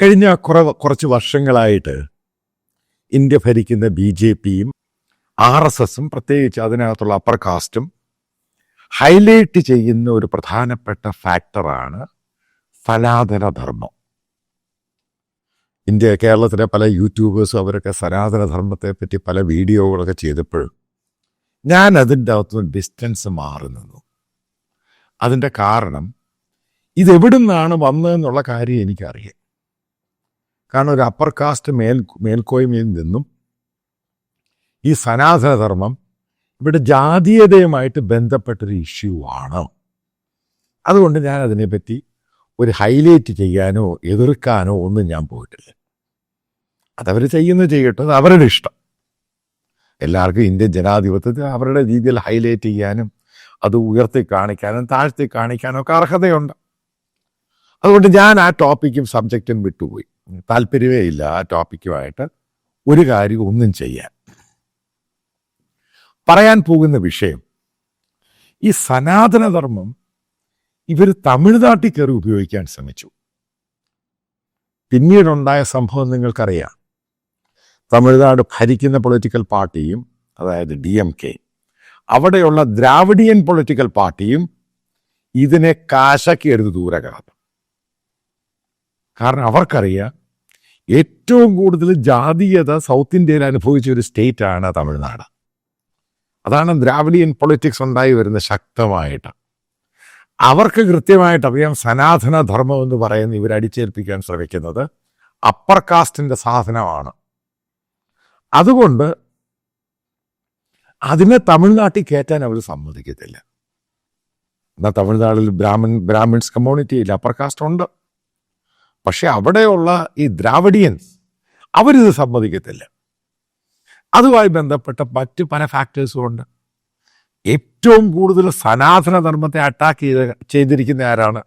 കഴിഞ്ഞ കുറ കുറച്ച് വർഷങ്ങളായിട്ട് ഇന്ത്യ ഭരിക്കുന്ന ബി ജെ പിയും ആർ എസ് എസും പ്രത്യേകിച്ച് അതിനകത്തുള്ള അപ്പർ കാസ്റ്റും ഹൈലൈറ്റ് ചെയ്യുന്ന ഒരു പ്രധാനപ്പെട്ട ഫാക്ടറാണ് സനാതന ധർമ്മം. ഇന്ത്യ കേരളത്തിലെ പല യൂട്യൂബേഴ്സും അവരൊക്കെ സനാതന ധർമ്മത്തെ പറ്റി പല വീഡിയോകളൊക്കെ ചെയ്തപ്പോഴും ഞാൻ അതിന്റെ അകത്തുനിന്ന് ഡിസ്റ്റൻസ് മാറി നിന്നു. അതിന്റെ കാരണം ഇതെവിടുന്നാണ് വന്നതെന്നുള്ള കാര്യം എനിക്കറിയാം. കാരണം ഒരു അപ്പർ കാസ്റ്റ് മേൽ മേൽക്കോയ്മയിൽ നിന്നും ഈ സനാതനധർമ്മം ഇവിടെ ജാതീയതയുമായിട്ട് ബന്ധപ്പെട്ടൊരു ഇഷ്യൂ ആണ്. അതുകൊണ്ട് ഞാൻ അതിനെപ്പറ്റി ഒരു ഹൈലൈറ്റ് ചെയ്യാനോ എതിർക്കാനോ ഒന്നും ഞാൻ പോയിട്ടില്ല. അതവർ ചെയ്യുന്നത് ചെയ്യട്ടെ അത് അവരുടെ ഇഷ്ടം. എല്ലാവർക്കും ഇന്ത്യൻ ജനാധിപത്യത്തിൽ അവരുടെ രീതിയിൽ ഹൈലൈറ്റ് ചെയ്യാനും അത് ഉയർത്തി കാണിക്കാനും താഴ്ത്തി കാണിക്കാനും ഒക്കെ അർഹതയുണ്ട്. അതുകൊണ്ട് ഞാൻ ആ ടോപ്പിക്കും സബ്ജക്റ്റും വിട്ടുപോയി. താല്പര്യമേ ഇല്ല ആ ടോപ്പിക്കുമായിട്ട് ഒരു കാര്യം ഒന്നും ചെയ്യാൻ. പറയാൻ പോകുന്ന വിഷയം ഈ സനാതനധർമ്മം ഇവർ തമിഴ്നാട്ടിൽ കയറി ഉപയോഗിക്കാൻ ശ്രമിച്ചു. പിന്നീടുണ്ടായ സംഭവം നിങ്ങൾക്കറിയാം. തമിഴ്നാട് ഭരിക്കുന്ന പൊളിറ്റിക്കൽ പാർട്ടിയും അതായത് ഡി എം കെ അവിടെയുള്ള ദ്രാവിഡിയൻ പൊളിറ്റിക്കൽ പാർട്ടിയും ഇതിനെ കാശാക്കി എടുത്ത് ദൂരെ കാരണം അവർക്കറിയാം ഏറ്റവും കൂടുതൽ ജാതീയത സൗത്ത് ഇന്ത്യയിൽ അനുഭവിച്ച ഒരു സ്റ്റേറ്റ് ആണ് തമിഴ്നാട്. അതാണ് ദ്രാവിഡിയൻ പൊളിറ്റിക്സ് ഉണ്ടായി വരുന്ന ശക്തമായിട്ട്. അവർക്ക് കൃത്യമായിട്ട് അറിയാം സനാതന ധർമ്മം എന്ന് പറയുന്ന ഇവർ അടിച്ചേൽപ്പിക്കാൻ ശ്രമിക്കുന്നത് അപ്പർ കാസ്റ്റിന്റെ സാധനമാണ്. അതുകൊണ്ട് അതിനെ തമിഴ്നാട്ടിൽ കയറ്റാൻ അവർ സമ്മതിക്കത്തില്ല. എന്നാൽ തമിഴ്നാട്ടിൽ ബ്രാഹ്മൺ ബ്രാഹ്മിൺസ് കമ്മ്യൂണിറ്റിയിൽ അപ്പർ കാസ്റ്റ് ഉണ്ട്. പക്ഷെ അവിടെയുള്ള ഈ ദ്രാവിഡിയൻസ് അവരിത് സമ്മതിക്കത്തില്ല. അതുമായി ബന്ധപ്പെട്ട മറ്റ് പല ഫാക്ടേഴ്സും ഉണ്ട് ഏറ്റവും കൂടുതൽ സനാതന ധർമ്മത്തെ അറ്റാക്ക് ചെയ്ത ചെയ്തിരിക്കുന്ന ആരാണ്?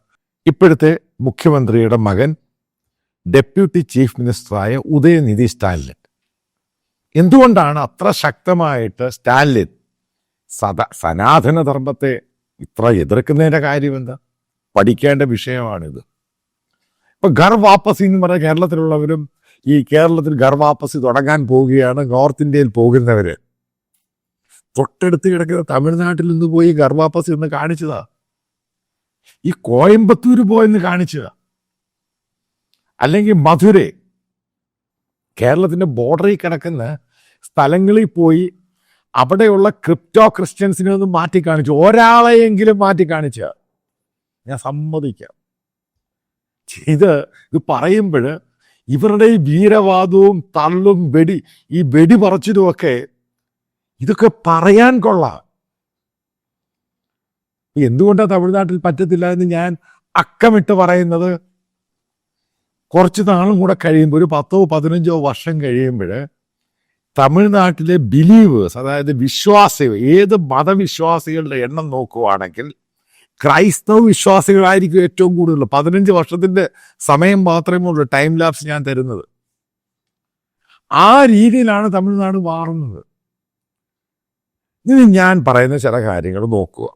ഇപ്പോഴത്തെ മുഖ്യമന്ത്രിയുടെ മകൻ ഡെപ്യൂട്ടി ചീഫ് മിനിസ്റ്ററായ ഉദയനിധി സ്റ്റാലിൻ. എന്തുകൊണ്ടാണ് അത്ര ശക്തമായിട്ട് സ്റ്റാലിൻ സദാ സനാതന ധർമ്മത്തെ ഇത്ര എതിർക്കുന്നതിന്റെ കാര്യമെന്താ? പഠിക്കേണ്ട വിഷയമാണിത്. ഇപ്പൊ ഗർവാപ്പസി എന്ന് പറഞ്ഞ കേരളത്തിലുള്ളവരും ഈ കേരളത്തിൽ ഗർവാപ്പസി തുടങ്ങാൻ പോവുകയാണ് നോർത്ത് ഇന്ത്യയിൽ പോകുന്നവര്. തൊട്ടടുത്ത് കിടക്കുന്ന തമിഴ്നാട്ടിൽ നിന്ന് പോയി ഗർവാപ്പസി വാപ്പസി എന്ന് കാണിച്ചതാ. ഈ കോയമ്പത്തൂര് പോയെന്ന് കാണിച്ചതാ. അല്ലെങ്കിൽ മധുര. കേരളത്തിന്റെ ബോർഡറിൽ കിടക്കുന്ന സ്ഥലങ്ങളിൽ പോയി അവിടെയുള്ള ക്രിപ്റ്റോ ക്രിസ്ത്യൻസിനെ ഒന്ന് മാറ്റി കാണിച്ചു. ഒരാളെയെങ്കിലും മാറ്റി കാണിച്ച. ഞാൻ സമ്മതിക്കാം. ഇത് ഇത് പറയുമ്പോൾ ഇവരുടെ ഈ വീരവാദവും തള്ളും വെടി ഈ വെടി പറച്ചിലുമൊക്കെ ഇതൊക്കെ പറയാൻ കൊള്ളാം. എന്തുകൊണ്ടാണ് തമിഴ്നാട്ടിൽ പറ്റത്തില്ല എന്ന് ഞാൻ അക്കമിട്ട് പറയുന്നത്? കുറച്ച് നാളും കൂടെ കഴിയുമ്പോൾ ഒരു പത്തോ പതിനഞ്ചോ വർഷം കഴിയുമ്പോൾ തമിഴ്നാട്ടിലെ ബിലീവേഴ്സ് അതായത് വിശ്വാസികൾ ഏത് മതവിശ്വാസികളുടെ എണ്ണം നോക്കുവാണെങ്കിൽ ക്രൈസ്തവ വിശ്വാസികളായിരിക്കും ഏറ്റവും കൂടുതൽ പതിനഞ്ച് വർഷത്തിന്റെ സമയം മാത്രമേ ഉള്ളൂ ടൈം ലാപ്സ് ഞാൻ തരുന്നത്. ആ രീതിയിലാണ് തമിഴ്നാട് മാറുന്നത്. ഇനി ഞാൻ പറയുന്ന ചില കാര്യങ്ങൾ നോക്കുക.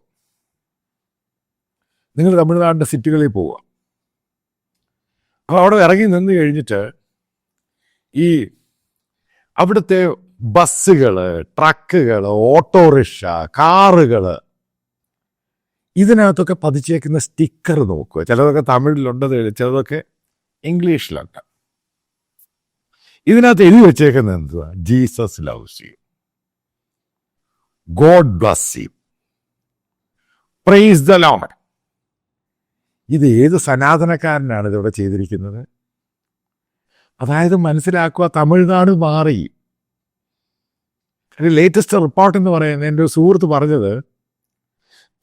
നിങ്ങൾ തമിഴ്നാടിന്റെ സിറ്റികളിൽ പോവുക. അപ്പോൾ അവിടെ ഇറങ്ങി നിന്ന് കഴിഞ്ഞിട്ട് ഈ അവിടുത്തെ ബസ്സുകൾ ട്രക്കുകൾ ഓട്ടോറിക്ഷ കാറുകൾ ഇതിനകത്തൊക്കെ പതിച്ചേക്കുന്ന സ്റ്റിക്കർ നോക്കുക. ചിലതൊക്കെ തമിഴിലുണ്ടത് ചിലതൊക്കെ ഇംഗ്ലീഷിലുണ്ട്. ഇതിനകത്ത് എഴുതി വെച്ചേക്കുന്നത് എന്തുവാ? Jesus loves you God bless you praise the lord ഇത് ഏത് സനാതനക്കാരനാണ് ഇതിവിടെ ചെയ്തിരിക്കുന്നത്? അതായത് മനസ്സിലാക്കുക തമിഴ്നാട് മാറി. ലേറ്റസ്റ്റ് റിപ്പോർട്ട് എന്ന് പറയുന്നത് എന്റെ സുഹൃത്ത് പറഞ്ഞത്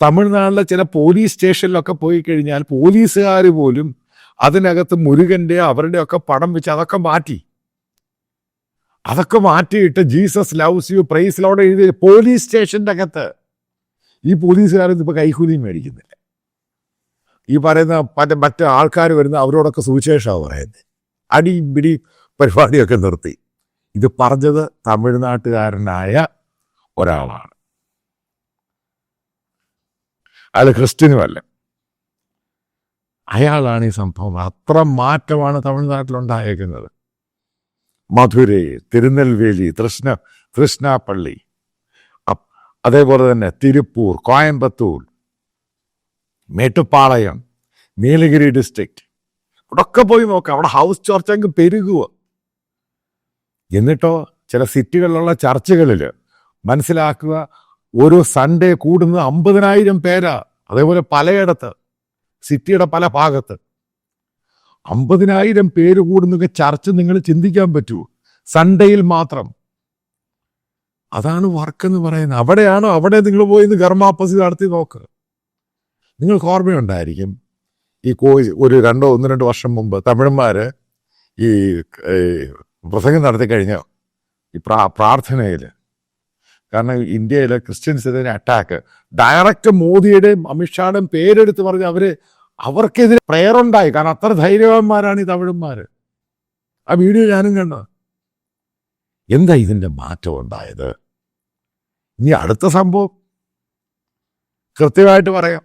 തമിഴ്നാട്ടിലെ ചില പോലീസ് സ്റ്റേഷനിലൊക്കെ പോയി കഴിഞ്ഞാൽ പോലീസുകാർ പോലും അതിനകത്ത് മുരുകന്റെ അവരുടെ ഒക്കെ പടം വെച്ച് അതൊക്കെ മാറ്റി. അതൊക്കെ മാറ്റിയിട്ട് Jesus loves you praise lord എഴുതി പോലീസ് സ്റ്റേഷന്റെ അകത്ത് ഈ പോലീസുകാരൊന്നും ഇപ്പൊ കൈക്കൂലിയും മേടിക്കുന്നില്ല. ഈ പറയുന്ന മറ്റേ മറ്റ് ആൾക്കാർ വരുന്ന അവരോടൊക്കെ സുവിശേഷമാണ് പറയുന്നത്. അടിയും പിടി പരിപാടിയൊക്കെ നിർത്തി. ഇത് പറഞ്ഞത് തമിഴ്നാട്ടുകാരനായ ഒരാളാണ്. അയാൾ ക്രിസ്ത്യനുമല്ല. അയാളാണ് ഈ സംഭവം. അത്ര മാറ്റമാണ് തമിഴ്നാട്ടിലുണ്ടായേക്കുന്നത്. മധുരൈ തിരുനെൽവേലി തൃഷ്ണ തൃഷ്ണാപ്പള്ളി അതേപോലെ തന്നെ തിരുപ്പൂർ കോയമ്പത്തൂർ മേട്ടുപ്പാളയം നീലഗിരി ഡിസ്ട്രിക്റ്റ് ഇവിടൊക്കെ പോയി നോക്കാം. അവിടെ ഹൗസ് ചർച്ച അങ്ങ് പെരുകുക എന്നിട്ടോ ചില സിറ്റികളിലുള്ള ചർച്ചുകളിൽ മനസ്സിലാക്കുക ഓരോ സൺഡേ കൂടുന്നത് അമ്പതിനായിരം പേരാ. അതേപോലെ പലയിടത്ത് സിറ്റിയുടെ പല ഭാഗത്ത്. അമ്പതിനായിരം പേര് കൂടുന്നൊക്കെ ചർച്ച നിങ്ങൾ ചിന്തിക്കാൻ പറ്റൂ. സൺഡേയിൽ മാത്രം. അതാണ് വർക്ക് എന്ന് പറയുന്നത്. അവിടെയാണോ അവിടെ നിങ്ങൾ പോയി ഇന്ന് നടത്തി നോക്ക്. നിങ്ങൾക്ക് ഓർമ്മയുണ്ടായിരിക്കും ഈ കോ ഒരു രണ്ടോ ഒന്ന് രണ്ട് വർഷം മുമ്പ് തമിഴന്മാര് ഈ പ്രസംഗം നടത്തി കഴിഞ്ഞ ഈ പ്രാ പ്രാർത്ഥനയിൽ കാരണം ഇന്ത്യയിലെ ക്രിസ്ത്യൻസിനെ അറ്റാക്ക് ഡയറക്റ്റ് മോദിയുടെയും അമിത്ഷായുടെയും പേരെടുത്ത് പറഞ്ഞ് അവർ അവർക്കെതിരെ പ്രയർ ഉണ്ടായി. കാരണം അത്ര ധൈര്യവാന്മാരാണ് ഈ തമിഴന്മാർ ആ വീഡിയോ ഞാനും കണ്ടു എന്താ ഇതിന്റെ മാറ്റം ഉണ്ടായത്? ഇനി അടുത്ത സംഭവം. കൃത്യമായിട്ട് പറയാം.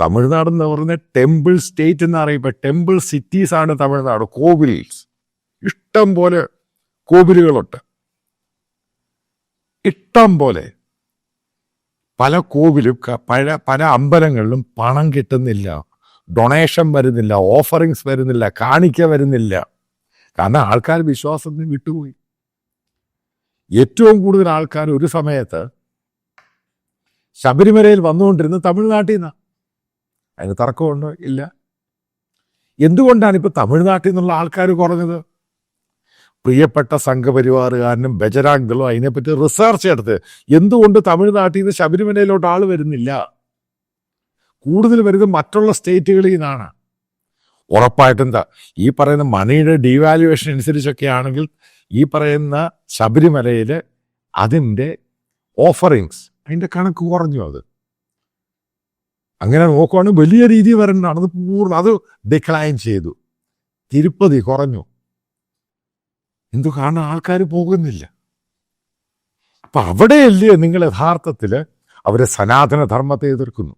തമിഴ്നാട് എന്ന് പറഞ്ഞ ടെമ്പിൾ സ്റ്റേറ്റ് എന്ന് അറിയപ്പെ ടെമ്പിൾ സിറ്റീസ് ആണ് തമിഴ്നാട്. കോവിൽസ്. ഇഷ്ടം പോലെ കോവിലുകളുണ്ട്. ഇഷ്ടം പോലെ പല കോവിലും പല പല അമ്പലങ്ങളിലും പണം കിട്ടുന്നില്ല ഡൊണേഷൻ വരുന്നില്ല ഓഫറിങ്സ് വരുന്നില്ല കാണിക്ക വരുന്നില്ല. കാരണം ആൾക്കാർ വിശ്വാസത്തിന് വിട്ടുപോയി. ഏറ്റവും കൂടുതൽ ആൾക്കാർ ഒരു സമയത്ത് ശബരിമലയിൽ വന്നുകൊണ്ടിരുന്നത് തമിഴ്നാട്ടിൽ നിന്നാണ് അതിന് തർക്കമുണ്ടോ? ഇല്ല. എന്തുകൊണ്ടാണ് ഇപ്പൊ തമിഴ്നാട്ടിൽ നിന്നുള്ള ആൾക്കാർ കുറഞ്ഞത്? പ്രിയപ്പെട്ട സംഘപരിവാറുകാരനും ബജരാംഗളും അതിനെപ്പറ്റി റിസർച്ച് എടുത്ത് എന്തുകൊണ്ട് തമിഴ്നാട്ടിൽ നിന്ന് ശബരിമലയിലോട്ട് ആൾ വരുന്നില്ല? കൂടുതൽ വരുന്നത് മറ്റുള്ള സ്റ്റേറ്റുകളിൽ നിന്നാണ്. ഉറപ്പായിട്ടും എന്താ ഈ പറയുന്ന മണിയുടെ ഡീവാലുവേഷൻ അനുസരിച്ചൊക്കെ ആണെങ്കിൽ ഈ പറയുന്ന ശബരിമലയിൽ അതിന്റെ ഓഫറിങ്സ് അതിന്റെ കണക്ക് കുറഞ്ഞു അത്. അങ്ങനെ നോക്കുവാണെങ്കിൽ വലിയ രീതിയിൽ വരേണ്ടതാണ്. അത് പൂർണ അത് ഡിക്ലൈൻ ചെയ്തു. തിരുപ്പതി കുറഞ്ഞു. എന്തു കാരണം ആൾക്കാർ പോകുന്നില്ല. അപ്പൊ അവിടെയല്ലേ നിങ്ങൾ യഥാർത്ഥത്തിൽ അവരെ സനാതനധർമ്മത്തെ എതിർക്കുന്നു.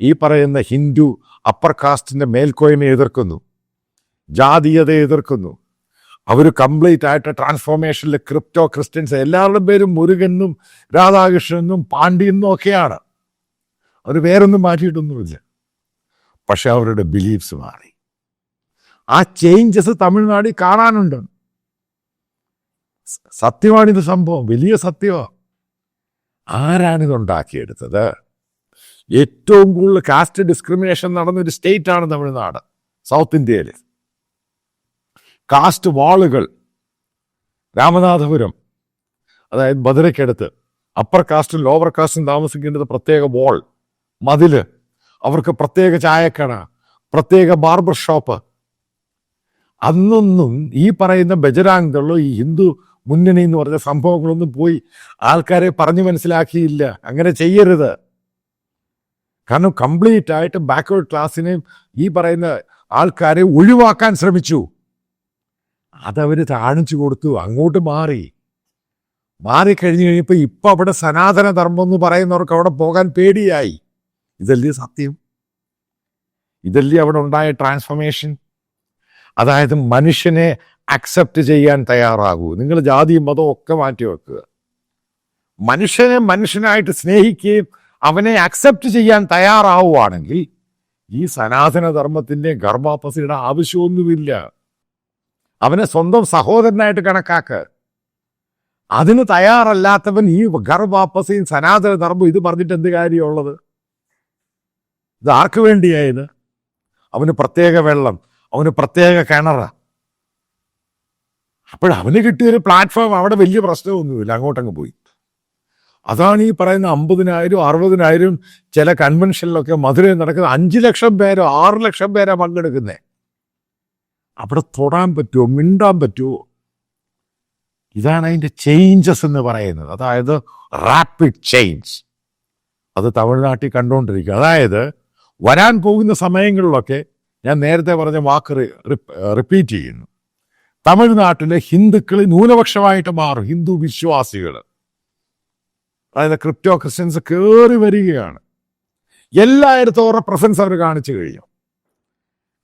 ഈ പറയുന്ന ഹിന്ദു അപ്പർ കാസ്റ്റിന്റെ മേൽക്കോയ്മയെ എതിർക്കുന്നു. ജാതീയതയെ എതിർക്കുന്നു. അവർ കംപ്ലീറ്റ് ആയിട്ട് ട്രാൻസ്ഫോർമേഷനിൽ ക്രിപ്റ്റോ ക്രിസ്ത്യൻസ് എല്ലാവരുടെ പേരും മുരുകനും രാധാകൃഷ്ണനും പാണ്ഡ്യനും ഒക്കെയാണ്. അവർ വേറൊന്നും മാറ്റിയിട്ടൊന്നുമില്ല. പക്ഷെ അവരുടെ ബിലീഫ്സ് മാറി. ആ ചേഞ്ചസ് തമിഴ്നാടിൽ കാണാനുണ്ട്. സത്യമാണിത് സംഭവം. വലിയ സത്യമാണ് ആരാണിത് ഉണ്ടാക്കിയെടുത്തത് ഏറ്റവും കൂടുതൽ കാസ്റ്റ് ഡിസ്ക്രിമിനേഷൻ നടന്നൊരു സ്റ്റേറ്റ് ആണ് തമിഴ്നാട് സൗത്ത് ഇന്ത്യയിൽ കാസ്റ്റ് വാളുകൾ രാമനാഥപുരം അതായത് മധുരയ്ക്കടുത്ത് അപ്പർ കാസ്റ്റും ലോവർ കാസ്റ്റും താമസിക്കേണ്ടത് പ്രത്യേക വാൾ മതിൽ അവർക്ക് പ്രത്യേക ചായക്കട പ്രത്യേക ബാർബർ ഷോപ്പ് അന്നൊന്നും ഈ പറയുന്ന ബജരാംഗ് ഈ ഹിന്ദു മുന്നണി എന്ന് പറഞ്ഞ സംഭവങ്ങളൊന്നും പോയി ആൾക്കാരെ പറഞ്ഞു മനസ്സിലാക്കിയില്ല. അങ്ങനെ ചെയ്യരുത്. കാരണം കംപ്ലീറ്റ് ആയിട്ട് ബാക്ക്വേർഡ് ക്ലാസ്സിനെയും ഈ പറയുന്ന ആൾക്കാരെ ഒഴിവാക്കാൻ ശ്രമിച്ചു. അതവർ താഴ്ച കൊടുത്തു. അങ്ങോട്ട് മാറി. മാറിക്കഴിഞ്ഞു കഴിഞ്ഞപ്പോൾ ഇപ്പം അവിടെ സനാതനധർമ്മം എന്ന് പറയുന്നവർക്ക് അവിടെ പോകാൻ പേടിയായി. ഇതല്ലേ സത്യം? ഇതല്ലേ അവിടെ ഉണ്ടായ ട്രാൻസ്ഫോർമേഷൻ അതായത് മനുഷ്യനെ അക്സെപ്റ്റ് ചെയ്യാൻ തയ്യാറാകൂ. നിങ്ങൾ ജാതിയും മതവും ഒക്കെ മാറ്റി വെക്കുക. മനുഷ്യനെ മനുഷ്യനായിട്ട് സ്നേഹിക്കുകയും അവനെ അക്സെപ്റ്റ് ചെയ്യാൻ തയ്യാറാവുകയാണെങ്കിൽ ഈ സനാതനധർമ്മത്തിന്റെ ഗർഭാപ്പസിയുടെ ആവശ്യമൊന്നുമില്ല. അവനെ സ്വന്തം സഹോദരനായിട്ട് കണക്കാക്ക്. അതിന് തയ്യാറല്ലാത്തവൻ ഈ ഗർഭാപ്പസയും സനാതന ധർമ്മം ഇത് പറഞ്ഞിട്ട് എന്ത് കാര്യമുള്ളത്? ഇത് ആർക്ക് വേണ്ടിയായത് അവന് പ്രത്യേക വെള്ളം അവന് പ്രത്യേക കിണറ. അപ്പോഴവന് കിട്ടിയൊരു പ്ലാറ്റ്ഫോം അവിടെ വലിയ പ്രശ്നമൊന്നുമില്ല. അങ്ങോട്ടങ്ങ് പോയി. അതാണ് ഈ പറയുന്ന അമ്പതിനായിരം അറുപതിനായിരം ചില കൺവെൻഷനിലൊക്കെ മധുരയിൽ നടക്കുന്ന അഞ്ച് ലക്ഷം പേരോ ആറ് ലക്ഷം പേരോ പങ്കെടുക്കുന്നേ. അവിടെ തൊടാൻ പറ്റുമോ മിണ്ടാൻ പറ്റുമോ ഇതാണ് അതിന്റെ ചേഞ്ചസ് എന്ന് പറയുന്നത്. അതായത് റാപ്പിഡ് ചേഞ്ച് അത് തമിഴ്നാട്ടിൽ കണ്ടുകൊണ്ടിരിക്കുക. അതായത് വരാൻ പോകുന്ന സമയങ്ങളിലൊക്കെ ഞാൻ നേരത്തെ പറഞ്ഞ വാക്ക് റിപ്പീറ്റ് ചെയ്യുന്നു. തമിഴ്നാട്ടിലെ ഹിന്ദുക്കൾ ന്യൂനപക്ഷമായിട്ട് മാറും ഹിന്ദു വിശ്വാസികൾ. അതായത് ക്രിപ്റ്റോ ക്രിസ്ത്യൻസ് കയറി വരികയാണ്. എല്ലായിടത്തും അവരുടെ പ്രസൻസ് അവർ കാണിച്ചു കഴിഞ്ഞു.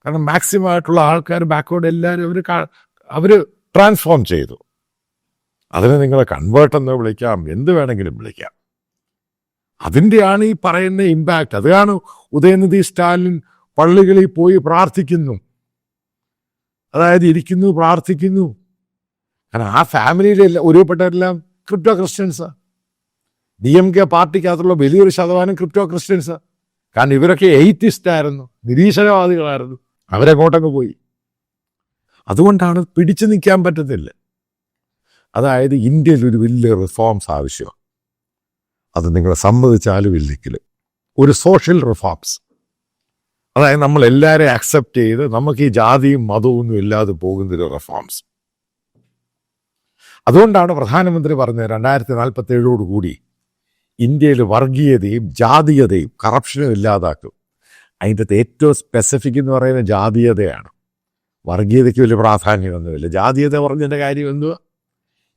കാരണം മാക്സിമം ആയിട്ടുള്ള ആൾക്കാർ ബാക്ക്വേർഡ് എല്ലാവരും അവർ അവർ ട്രാൻസ്ഫോം ചെയ്തു. അതിനെ നിങ്ങളെ കൺവേർട്ട് എന്ന് വിളിക്കാം എന്ത് വേണമെങ്കിലും വിളിക്കാം. അതിന്റെയാണ് ഈ പറയുന്ന ഇമ്പാക്റ്റ് അതാണ് ഉദയനിധി സ്റ്റാലിൻ പള്ളികളിൽ പോയി പ്രാർത്ഥിക്കുന്നു. അതായത് ഇരിക്കുന്നു പ്രാർത്ഥിക്കുന്നു. കാരണം ആ ഫാമിലിയിലെല്ലാം ഒരുപെട്ടവരെല്ലാം ക്രിപ്റ്റോ ക്രിസ്ത്യൻസാ. ഡി എം കെ പാർട്ടിക്കകത്തുള്ള വലിയൊരു ശതമാനം ക്രിപ്റ്റോ ക്രിസ്ത്യൻസാ. കാരണം ഇവരൊക്കെ എയ്റ്റിസ്റ്റ് ആയിരുന്നു നിരീശ്വരവാദികളായിരുന്നു. അവരെങ്ങോട്ടങ്ങ് പോയി. അതുകൊണ്ടാണ് പിടിച്ചു നിൽക്കാൻ പറ്റത്തില്ല. അതായത് ഇന്ത്യയിൽ ഒരു വലിയ റിഫോംസ് ആവശ്യമാണ് അത് നിങ്ങളെ സമ്മതിച്ചാലും ഇല്ലെങ്കിൽ ഒരു സോഷ്യൽ റിഫോംസ്. അതായത് നമ്മൾ എല്ലാവരെയും അക്സെപ്റ്റ് ചെയ്ത് നമുക്ക് ഈ ജാതിയും മതവും ഇല്ലാതെ പോകുന്നൊരു റിഫോംസ് അതുകൊണ്ടാണ് പ്രധാനമന്ത്രി പറഞ്ഞത് രണ്ടായിരത്തി നാൽപ്പത്തി ഏഴോടുകൂടി ഇന്ത്യയിൽ വർഗീയതയും ജാതീയതയും കറപ്ഷനും ഇല്ലാതാക്കും. അതിന്റെ ഏറ്റവും സ്പെസിഫിക് എന്ന് പറയുന്നത് ജാതീയതയാണ്. വർഗീയതയ്ക്ക് വലിയ പ്രാധാന്യമൊന്നുമില്ല. ജാതീയത പറഞ്ഞതിന്റെ കാര്യം എന്തുവാ?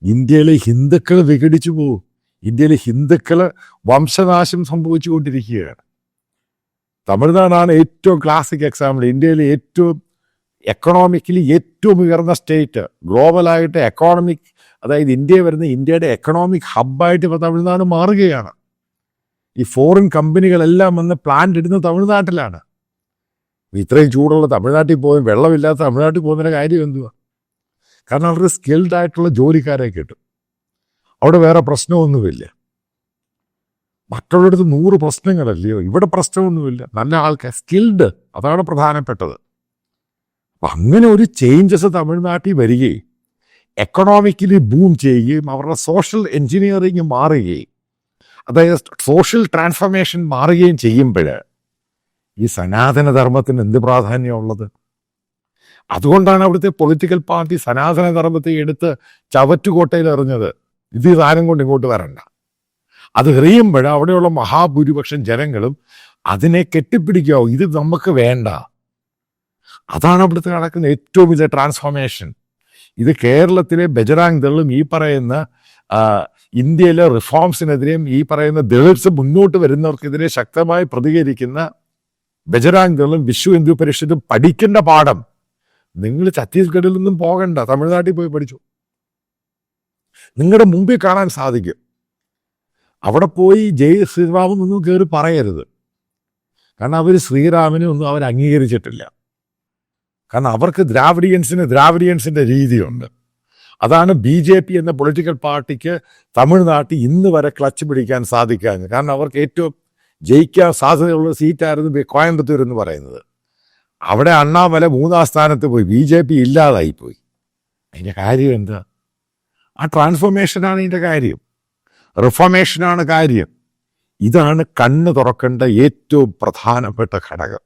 ഇന്ത്യയിലെ ഹിന്ദുക്കൾ വിഘടിച്ചു പോകും ഇന്ത്യയിലെ ഹിന്ദുക്കൾ വംശനാശം സംഭവിച്ചുകൊണ്ടിരിക്കുകയാണ് തമിഴ്നാടാണ് ഏറ്റവും ക്ലാസിക് എക്സാമ്പിൾ ഇന്ത്യയിലെ ഏറ്റവും എക്കണോമിക്കലി ഏറ്റവും ഉയർന്ന സ്റ്റേറ്റ് ഗ്ലോബലായിട്ട് എക്കോണമിക് അതായത് ഇന്ത്യ വരുന്ന ഇന്ത്യയുടെ എക്കണോമിക് ഹബ്ബായിട്ട് ഇപ്പോൾ തമിഴ്നാട് മാറുകയാണ്. ഈ ഫോറിൻ കമ്പനികളെല്ലാം വന്ന് പ്ലാന്റ് ഇടുന്നത് തമിഴ്നാട്ടിലാണ്. ഇത്രയും ചൂടുള്ള തമിഴ്നാട്ടിൽ പോകും വെള്ളമില്ലാത്ത തമിഴ്നാട്ടിൽ പോകുന്നതിന്റെ കാര്യം എന്തുവാ? കാരണം അവർക്ക് സ്കിൽഡ് ആയിട്ടുള്ള ജോലിക്കാരെ കിട്ടും. അവിടെ വേറെ പ്രശ്നമൊന്നുമില്ല. മറ്റുള്ളിടത്ത് നൂറ് പ്രശ്നങ്ങളല്ലയോ? ഇവിടെ പ്രശ്നമൊന്നുമില്ല. നല്ല ആൾക്കാർ സ്കിൽഡ് അതാണ് പ്രധാനപ്പെട്ടത്. അപ്പം അങ്ങനെ ഒരു ചേഞ്ചസ് തമിഴ്നാട്ടിൽ വരികയും എക്കണോമിക്കലി ബൂം ചെയ്യുകയും അവരുടെ സോഷ്യൽ എൻജിനീയറിങ് മാറുകയും അതായത് സോഷ്യൽ ട്രാൻസ്ഫർമേഷൻ മാറുകയും ചെയ്യുമ്പോൾ ഈ സനാതനധർമ്മത്തിന് എന്ത് പ്രാധാന്യമുള്ളത്? അതുകൊണ്ടാണ് അവിടുത്തെ പൊളിറ്റിക്കൽ പാർട്ടി സനാതനധർമ്മത്തെ എടുത്ത് ചവറ്റുകോട്ടയിൽ എറിഞ്ഞത്. ഇത് സാധനം കൊണ്ട് ഇങ്ങോട്ട് വരണ്ട. അത് എറിയുമ്പോൾ അവിടെയുള്ള മഹാഭൂരിപക്ഷം ജനങ്ങളും അതിനെ കെട്ടിപ്പിടിക്കാവോ ഇത് നമുക്ക് വേണ്ട. അതാണ് അവിടുത്തെ നടക്കുന്ന ഏറ്റവും വലിയ ട്രാൻസ്ഫോർമേഷൻ ഇത് കേരളത്തിലെ ബജറാങ് ദളും ഈ പറയുന്ന ഇന്ത്യയിലെ റിഫോംസിനെതിരെയും ഈ പറയുന്ന ദളിത്സ് മുന്നോട്ട് വരുന്നവർക്കെതിരെ ശക്തമായി പ്രതികരിക്കുന്ന ബജറാങ് ദളും വിശ്വ ഹിന്ദു പരിഷത്തും പഠിക്കേണ്ട പാഠം. നിങ്ങൾ ഛത്തീസ്ഗഡിൽ നിന്നും പോകണ്ട. തമിഴ്നാട്ടിൽ പോയി പഠിച്ചു. നിങ്ങളുടെ മുമ്പിൽ കാണാൻ സാധിക്കും. അവിടെ പോയി ജയ് ഒന്നും കയറി പറയരുത്. കാരണം അവർ ശ്രീരാമനെ ഒന്നും അവർ അംഗീകരിച്ചിട്ടില്ല. കാരണം അവർക്ക് ദ്രാവിഡിയൻസിന് ദ്രാവിഡിയൻസിന്റെ രീതിയുണ്ട്. അതാണ് ബി ജെ പി എന്ന പൊളിറ്റിക്കൽ പാർട്ടിക്ക് തമിഴ്നാട്ടിൽ ഇന്ന് വരെ ക്ലച്ച് പിടിക്കാൻ സാധിക്കാഞ്ഞത്. കാരണം അവർക്ക് ഏറ്റവും ജയിക്കാൻ സാധ്യതയുള്ള സീറ്റായിരുന്നു കോയമ്പത്തൂർ എന്ന് പറയുന്നത്. അവിടെ അണ്ണാമല മൂന്നാം സ്ഥാനത്ത് പോയി. ബി ജെ പി ഇല്ലാതായിപ്പോയി അതിന്റെ കാര്യം എന്താ? ആ ട്രാൻസ്ഫോർമേഷനാണ് ഇതിന്റെ കാര്യം. റിഫോർമേഷനാണ് കാര്യം. ഇതാണ് കണ്ണ് തുറക്കേണ്ട ഏറ്റവും പ്രധാനപ്പെട്ട ഘടകം.